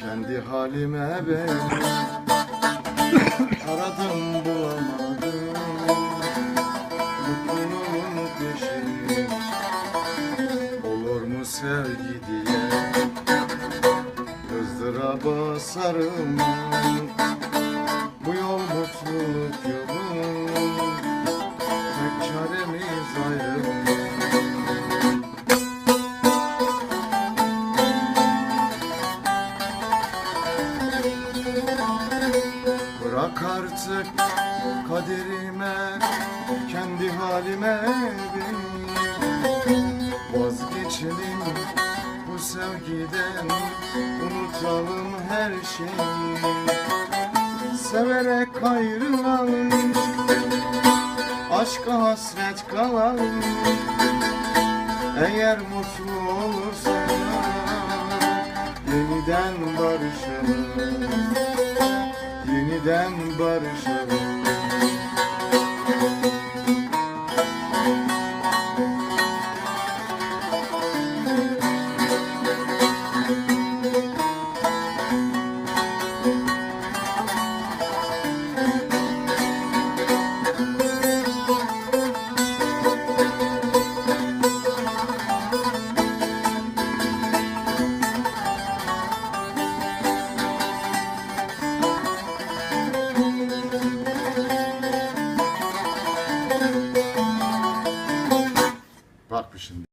Kendi halime ben Aradım bulamadım. Mutluluğun peşini Olur mu sevgi diye ızdıraba sarılmak Bırak artık kaderime Kendi halime beni Vazgeçelim bu sevgiden Unutalım her şeyi. Severek ayrılalım Aşka hasret kalalım. Eğer mutlu olursak Yeniden barışalım Yeniden barışalım action